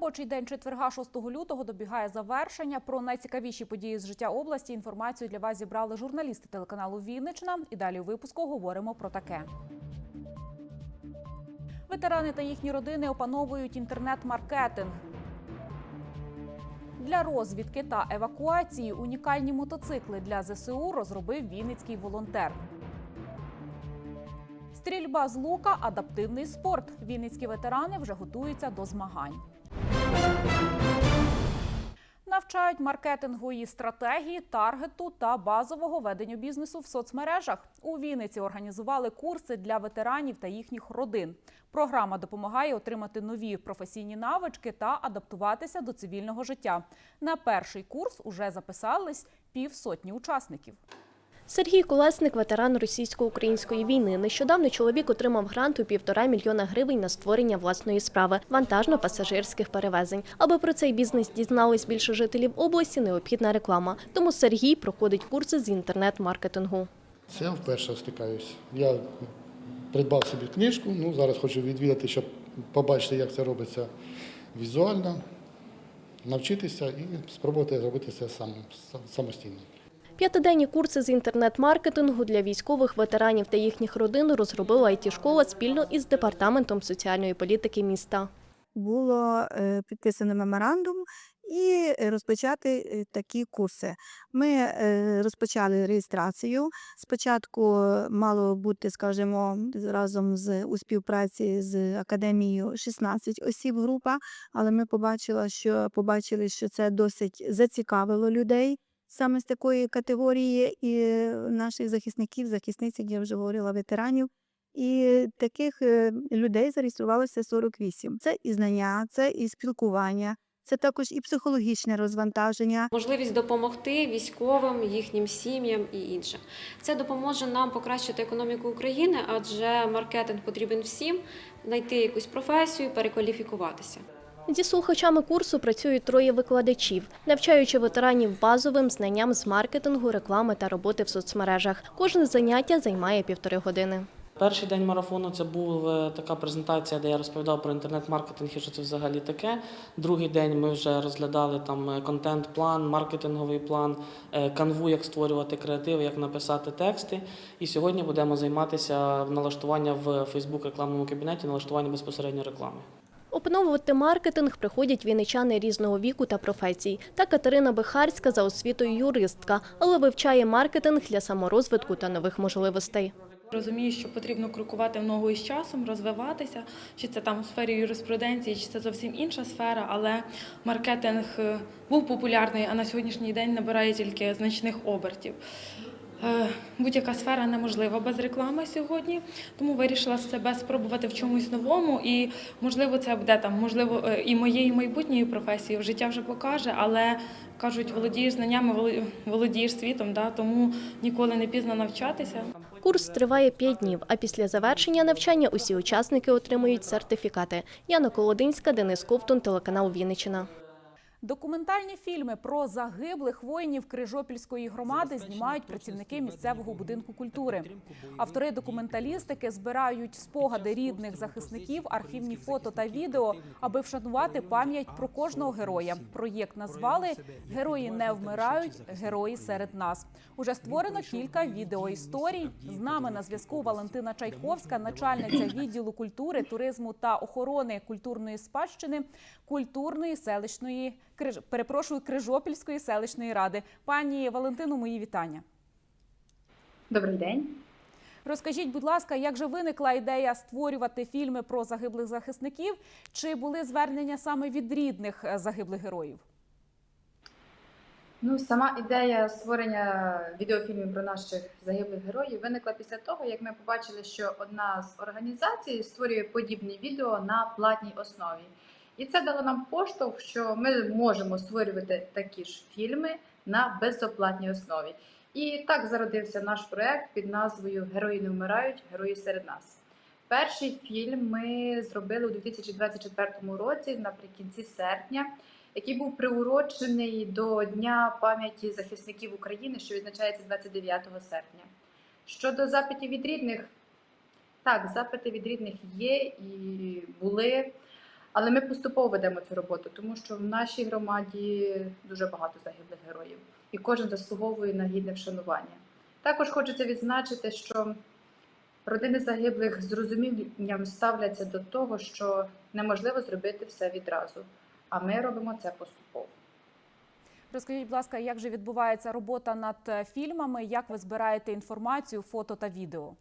Робочий день четверга 6 лютого добігає завершення. Про найцікавіші події з життя області інформацію для вас зібрали журналісти телеканалу Вінничина. І далі у випуску говоримо про таке. Ветерани та їхні родини опановують інтернет-маркетинг. Для розвідки та евакуації унікальні мотоцикли для ЗСУ розробив вінницький волонтер. Стрільба з лука адаптивний спорт. Вінницькі ветерани вже готуються до змагань. Навчають маркетингової стратегії, таргету та базового ведення бізнесу в соцмережах. У Вінниці організували курси для ветеранів та їхніх родин. Програма допомагає отримати нові професійні навички та адаптуватися до цивільного життя. На перший курс уже записались півсотні учасників. Сергій Колесник, ветеран російсько-української війни. Нещодавно чоловік отримав грант у півтора мільйона гривень на створення власної справи вантажно-пасажирських перевезень. Аби про цей бізнес дізнались більше жителів області, необхідна реклама. Тому Сергій проходить курси з інтернет-маркетингу. Це я вперше стикаюсь. Я придбав собі книжку, ну зараз хочу відвідати, щоб побачити, як це робиться візуально, навчитися і спробувати зробити це сам, самостійно. П'ятиденні курси з інтернет-маркетингу для військових ветеранів та їхніх родин розробила IT-школа спільно із департаментом соціальної політики міста. було е, підписано меморандум і розпочати е, такі курси. Ми е, розпочали реєстрацію. Спочатку мало бути, скажімо, разом з у співпраці з академією 16 осіб група, але ми побачили, що побачили, що це досить зацікавило людей. Саме з такої категорії і наших захисників, захисниць, як я вже говорила, ветеранів. І таких е, людей зареєструвалося 48. Це і знання, це і спілкування, це також і психологічне розвантаження. можливість допомогти військовим, їхнім сім'ям і інше. Це допоможе нам покращити економіку України, адже маркетинг потрібен всім, знайти якусь професію, перекваліфікуватися. Зі слухачами курсу працюють троє викладачів, навчаючи ветеранів базовим знанням з маркетингу, реклами та роботи в соцмережах. Кожне заняття займає півтори години. Перший день марафону це була така презентація, де я розповідав про інтернет-маркетинг і що це взагалі таке. Другий день ми вже розглядали там е, контент-план, маркетинговий план, е, канву, як створювати креативи, як написати тексти. І сьогодні будемо займатися налаштування в Facebook рекламному кабінеті, налаштування безпосередньо реклами. Опановувати маркетинг приходять вінничани різного віку та професій. Та Катерина Бихарська за освітою юристка, але вивчає маркетинг для саморозвитку та нових можливостей. Розумію, що потрібно крокувати в ногу із часом, розвиватися, чи це там у сфері юриспруденції, чи це зовсім інша сфера, але маркетинг е, був популярний, а на сьогоднішній день набирає тільки значних обертів. Е, Будь-яка сфера неможлива без реклами сьогодні, тому вирішила себе спробувати в чомусь новому. І можливо, це буде там, можливо, е, і моєю майбутньою професією. Життя вже покаже, але кажуть, володієш знаннями, воло- володієш світом, да, тому ніколи не пізно навчатися. Курс триває 5 днів, а після завершення навчання усі учасники отримують сертифікати. Яна Колодинська, Денис Ковтун, телеканал Вінниччина. Документальні фільми про загиблих воїнів Крижопільської громади знімають працівники місцевого будинку культури. Автори документалістики збирають спогади рідних захисників, архівні фото та відео, аби вшанувати пам'ять про кожного героя. Проєкт назвали Герої не вмирають, герої серед нас. Уже створено кілька відеоісторій. З нами на зв'язку Валентина Чайковська, начальниця відділу культури, туризму та охорони культурної спадщини культурної селищної Криж... перепрошую Крижопільської селищної ради. Пані Валентину, мої вітання. Добрий день. Розкажіть, будь ласка, як же виникла ідея створювати фільми про загиблих захисників? Чи були звернення саме від рідних е, загиблих героїв? Ну, сама ідея створення відеофільмів про наших загиблих героїв виникла після того, як ми побачили, що одна з організацій створює подібні відео на платній основі. І це дало нам поштовх, що ми можемо створювати такі ж фільми на безоплатній основі. І так зародився наш проект під назвою Герої не вмирають, герої серед нас. Перший фільм ми зробили у 2024 році, наприкінці серпня, який був приурочений до Дня пам'яті захисників України, що відзначається 29 серпня. Щодо запитів від рідних, так, запити від рідних є і були. Але ми поступово ведемо цю роботу, тому що в нашій громаді дуже багато загиблих героїв, і кожен заслуговує на гідне вшанування. Також хочеться відзначити, що родини загиблих з розумінням ставляться до того, що неможливо зробити все відразу, а ми робимо це поступово. Розкажіть, будь ласка, як же відбувається робота над е, фільмами? Як ви збираєте інформацію, фото та відео?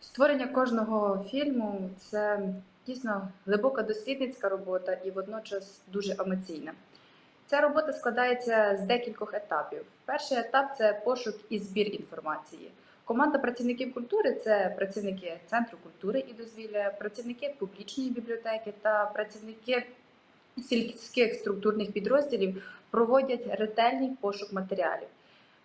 Створення кожного фільму це дійсно глибока дослідницька робота і водночас дуже емоційна. Ця робота складається з декількох етапів. Перший етап це пошук і збір інформації. Команда працівників культури це працівники Центру культури і дозвілля, працівники публічної бібліотеки та працівники сільських структурних підрозділів проводять ретельний пошук матеріалів.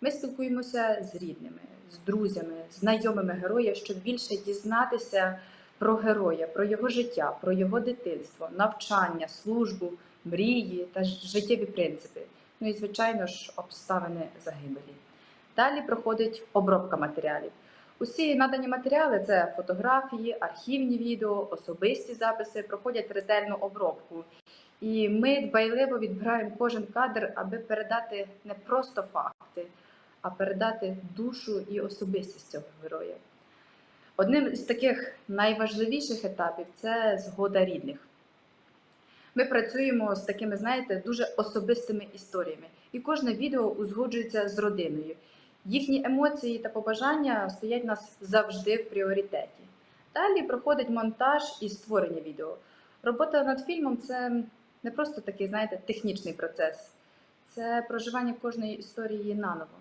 Ми спілкуємося з рідними, з друзями, знайомими героя, щоб більше дізнатися про героя, про його життя, про його дитинство, навчання, службу, мрії та життєві принципи. Ну і, звичайно ж, обставини загибелі. Далі проходить обробка матеріалів. Усі надані матеріали це фотографії, архівні відео, особисті записи, проходять ретельну обробку. І ми дбайливо відбираємо кожен кадр, аби передати не просто факти, а передати душу і особистість цього героя. Одним з таких найважливіших етапів це згода рідних. Ми працюємо з такими, знаєте, дуже особистими історіями, і кожне відео узгоджується з родиною. Їхні емоції та побажання стоять нас завжди в пріоритеті. Далі проходить монтаж і створення відео. Робота над фільмом це не просто такий, знаєте, технічний процес, це проживання кожної історії наново.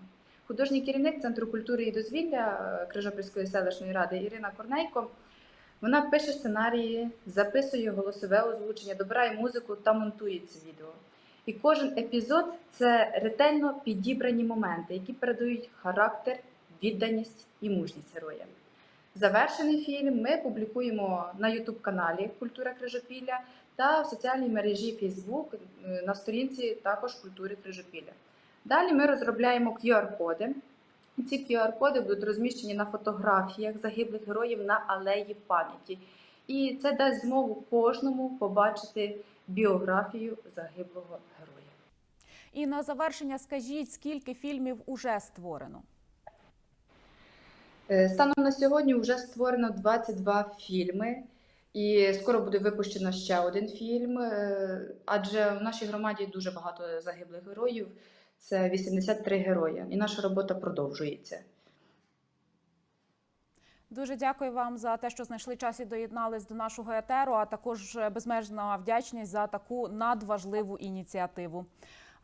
Художній керівник Центру культури і дозвілля е, Крижопільської селищної ради Ірина Корнейко. Вона пише сценарії, записує голосове озвучення, добирає музику та монтує ці відео. І кожен епізод це ретельно підібрані моменти, які передають характер, відданість і мужність героя. Завершений фільм ми публікуємо на youtube каналі Культура Крижопілля та в соціальній мережі Facebook е, на сторінці також культури Крижопілля. Далі ми розробляємо QR-коди. Ці QR-коди будуть розміщені на фотографіях загиблих героїв на алеї пам'яті. І це дасть змогу кожному побачити біографію загиблого героя. І на завершення скажіть, скільки фільмів уже створено? Е, Станом на сьогодні вже створено 22 фільми, і скоро буде випущено ще один фільм. е, Адже в нашій громаді дуже багато загиблих героїв. Це 83 герої, і наша робота продовжується. Дуже дякую вам за те, що знайшли час і доєднались до нашого етеру, а також безмежна вдячність за таку надважливу ініціативу.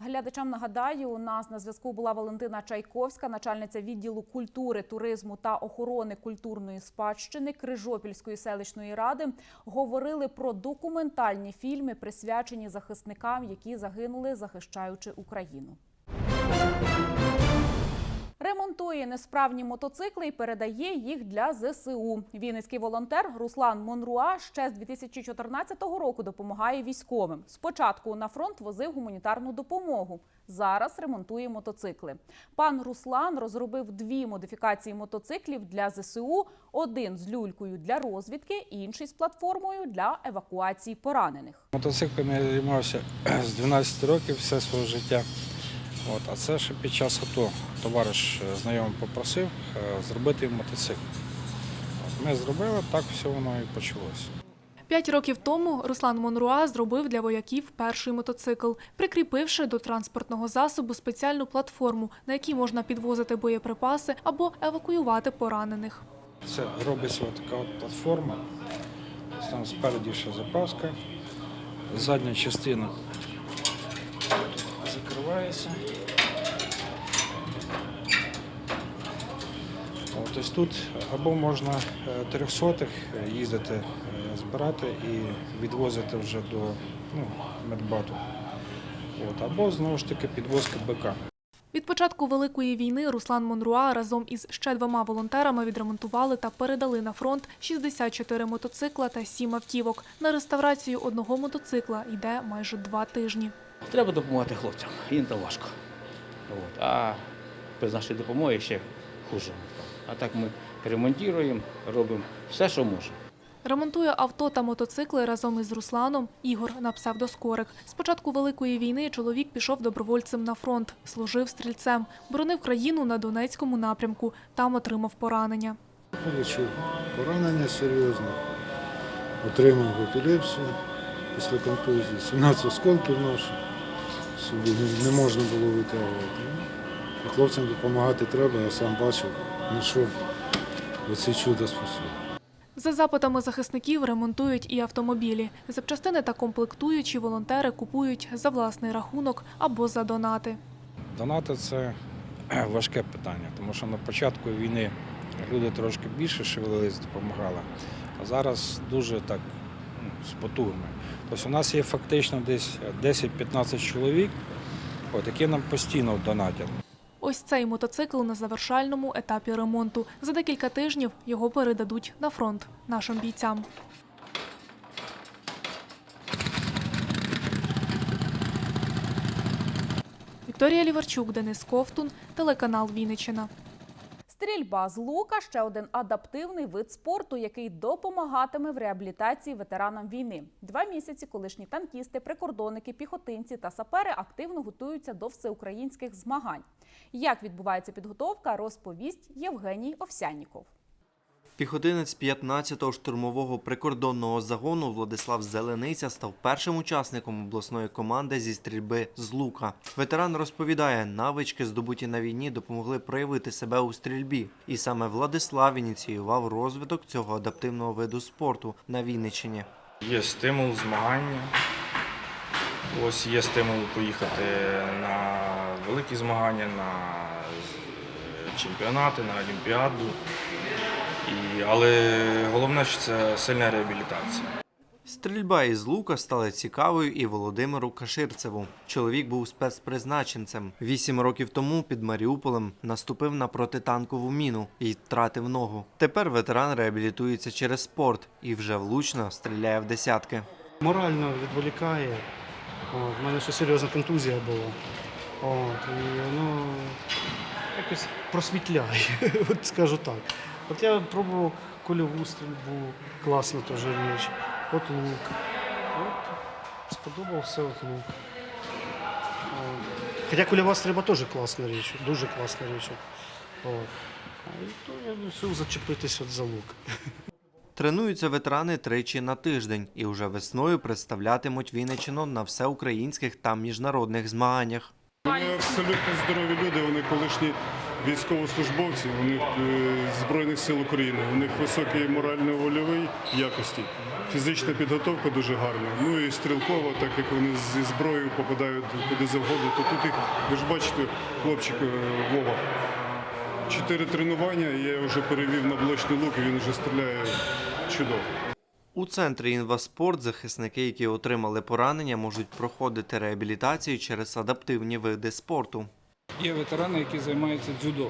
Глядачам нагадаю, у нас на зв'язку була Валентина Чайковська, начальниця відділу культури, туризму та охорони культурної спадщини Крижопільської селищної ради. Говорили про документальні фільми, присвячені захисникам, які загинули, захищаючи Україну. Ремонтує несправні мотоцикли і передає їх для ЗСУ. Вінницький волонтер Руслан Монруа ще з 2014 року допомагає військовим. Спочатку на фронт возив гуманітарну допомогу. Зараз ремонтує мотоцикли. Пан Руслан розробив дві модифікації мотоциклів для ЗСУ: один з люлькою для розвідки, інший з платформою для евакуації поранених. Мотоциклами я займався з 12 років все своє життя. От, а це ще під час АТО товариш е, знайомий попросив е, зробити мотоцикл. Ми зробили, так все воно і почалося. П'ять років тому Руслан Монруа зробив для вояків перший мотоцикл, прикріпивши до транспортного засобу спеціальну платформу, на якій можна підвозити боєприпаси або евакуювати поранених. Це робиться така от платформа. Там спереді ще запаска, задня частина закривається. Ось тут або можна е, трьохсотих їздити, е, збирати і відвозити вже до ну, медбату. От, або знову ж таки підвозка БК. Від початку великої війни Руслан Монруа разом із ще двома волонтерами відремонтували та передали на фронт 64 мотоцикла та 7 автівок. На реставрацію одного мотоцикла йде майже два тижні. Треба допомагати хлопцям, їм то важко. От. А без нашої допомоги ще хуже. А так ми ремонтуємо, робимо все, що можемо. Ремонтує авто та мотоцикли разом із Русланом Ігор на псевдоскорик. З початку Великої війни чоловік пішов добровольцем на фронт, служив стрільцем, боронив країну на Донецькому напрямку. Там отримав поранення. Получив поранення серйозне, отримав епілепсію після контузії, 17 осколків наших, собі не- не можна було витягувати. Ну, Хлопцям допомагати треба, я сам бачив, знайшов оці чудо способи. За запитами захисників ремонтують і автомобілі. Запчастини та комплектуючі волонтери купують за власний рахунок або за донати. Донати це важке питання, тому що на початку війни люди трошки більше шевелились, допомагали, а зараз дуже так ну, з потугами. Тобто у нас є фактично десь 10-15 чоловік, от, які нам постійно донатять. Ось цей мотоцикл на завершальному етапі ремонту. За декілька тижнів його передадуть на фронт нашим бійцям. Вікторія Ліварчук, Денис Ковтун, телеканал Вінниччина. Стрільба з лука ще один адаптивний вид спорту, який допомагатиме в реабілітації ветеранам війни. Два місяці колишні танкісти, прикордонники, піхотинці та сапери активно готуються до всеукраїнських змагань. Як відбувається підготовка, розповість Євгеній Овсяніков. Піхотинець 15-го штурмового прикордонного загону Владислав Зелениця став першим учасником обласної команди зі стрільби з лука. Ветеран розповідає, навички, здобуті на війні, допомогли проявити себе у стрільбі. І саме Владислав ініціював розвиток цього адаптивного виду спорту на Вінниччині. Є стимул змагання. Ось є стимул поїхати на великі змагання, на е, чемпіонати, на Олімпіаду. І, але головне, що це сильна реабілітація. Стрільба із лука стала цікавою і Володимиру Каширцеву. Чоловік був спецпризначенцем. Вісім років тому під Маріуполем наступив на протитанкову міну і втратив ногу. Тепер ветеран реабілітується через спорт і вже влучно стріляє в десятки. морально відволікає. В мене ще серйозна контузія була. От, і воно якось просвітляє, от скажу так. От я пробував кольову стрільбу, класно теж річ. От лук. От сподобався от лук. Хоча кольова стрільба теж класна річ, дуже класна річ. От. А і то я вирішив зачепитись от за лук. Тренуються ветерани тричі на тиждень і вже весною представлятимуть Вінниччину на всеукраїнських та міжнародних змаганнях. Вони абсолютно здорові люди, вони колишні військовослужбовці, у них е, Збройних сил України, у них високі морально-вольові якості, фізична підготовка дуже гарна. Ну і стрілково, так як вони зі зброєю попадають куди завгодно, то тут їх, ви ж бачите, хлопчик е, Вова. Чотири тренування, я вже перевів на блочний лук, і він вже стріляє чудово. У центрі інваспорт захисники, які отримали поранення, можуть проходити реабілітацію через адаптивні види спорту. Є ветерани, які займаються дзюдо.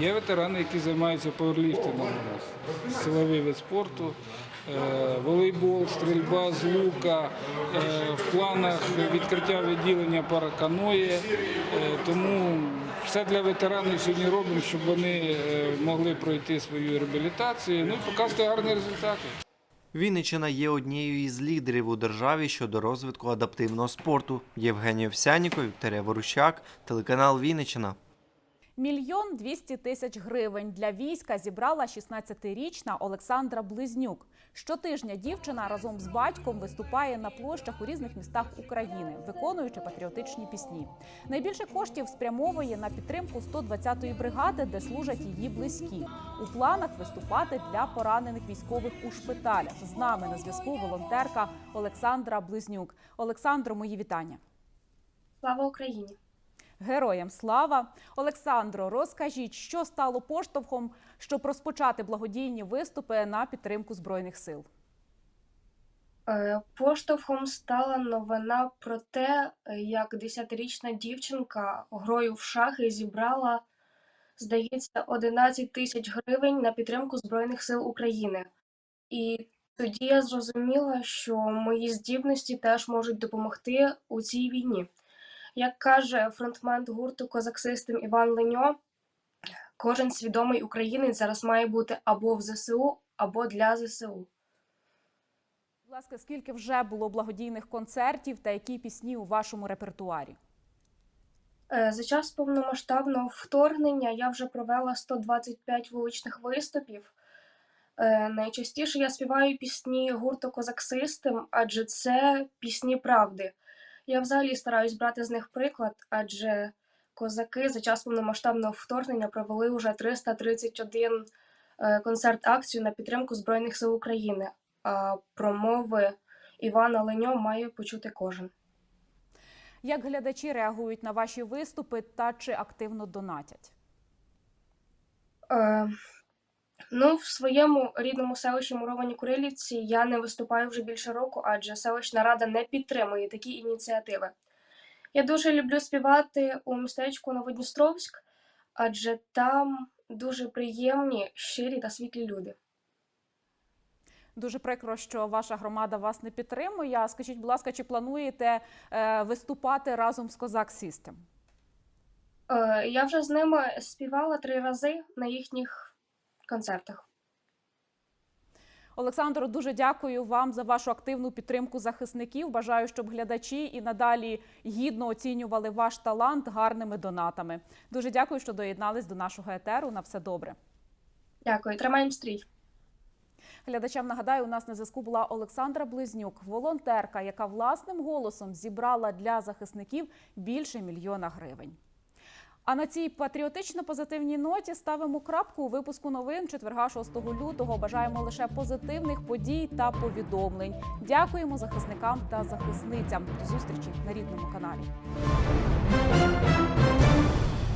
Є ветерани, які займаються пауерліфтингом у нас. Силовий вид спорту, е, волейбол, стрільба з лука, е, в планах відкриття відділення параканої. Е, Тому все для ветеранів сьогодні робимо, щоб вони могли пройти свою реабілітацію ну і показати гарні результати. Вінниччина є однією із лідерів у державі щодо розвитку адаптивного спорту. Євгеній Овсяніков, Вікторія Ворущак, телеканал Вінниччина. Мільйон двісті тисяч гривень для війська зібрала 16-річна Олександра Близнюк. Щотижня дівчина разом з батьком виступає на площах у різних містах України, виконуючи патріотичні пісні. Найбільше коштів спрямовує на підтримку 120-ї бригади, де служать її близькі. У планах виступати для поранених військових у шпиталях. З нами на зв'язку волонтерка Олександра Близнюк. Олександро, мої вітання. Слава Україні! Героям слава! Олександро, розкажіть, що стало поштовхом, щоб розпочати благодійні виступи на підтримку збройних сил? Е, Поштовхом стала новина про те, е, як 10-річна дівчинка грою в шахи зібрала, здається, 11 тисяч гривень на підтримку Збройних сил України. І тоді я зрозуміла, що мої здібності теж можуть допомогти у цій війні. Як каже фронтмен гурту Козак Систем Іван Леньо, кожен свідомий українець зараз має бути або в ЗСУ, або для ЗСУ. Будь ласка, скільки вже було благодійних концертів та які пісні у вашому репертуарі? Е, За час повномасштабного вторгнення я вже провела 125 вуличних виступів. Е, Найчастіше я співаю пісні гурту Козак Систем, адже це пісні правди. Я взагалі стараюсь брати з них приклад, адже козаки за час повномасштабного вторгнення провели вже 331 е, концерт-акцію на підтримку Збройних сил України. А промови Івана Леньо має почути кожен. Як глядачі реагують на ваші виступи та чи активно донатять? Е, ну, в своєму рідному селищі Муровані Курилівці я не виступаю вже більше року, адже селищна рада не підтримує такі ініціативи. Я дуже люблю співати у містечку Новодністровськ, адже там дуже приємні, щирі та світлі люди. Дуже прикро, що ваша громада вас не підтримує. А Скажіть, будь ласка, чи плануєте е, виступати разом з Козак Сістем? Е, я вже з ними співала три рази на їхніх концертах. Олександро, дуже дякую вам за вашу активну підтримку захисників. Бажаю, щоб глядачі і надалі гідно оцінювали ваш талант гарними донатами. Дуже дякую, що доєднались до нашого етеру. На все добре. Дякую, тримаємо стрій. Глядачам нагадаю, у нас на зв'язку була Олександра Близнюк, волонтерка, яка власним голосом зібрала для захисників більше мільйона гривень. А на цій патріотично-позитивній ноті ставимо крапку у випуску новин четверга 6 лютого. Бажаємо лише позитивних подій та повідомлень. Дякуємо захисникам та захисницям. До зустрічі на рідному каналі.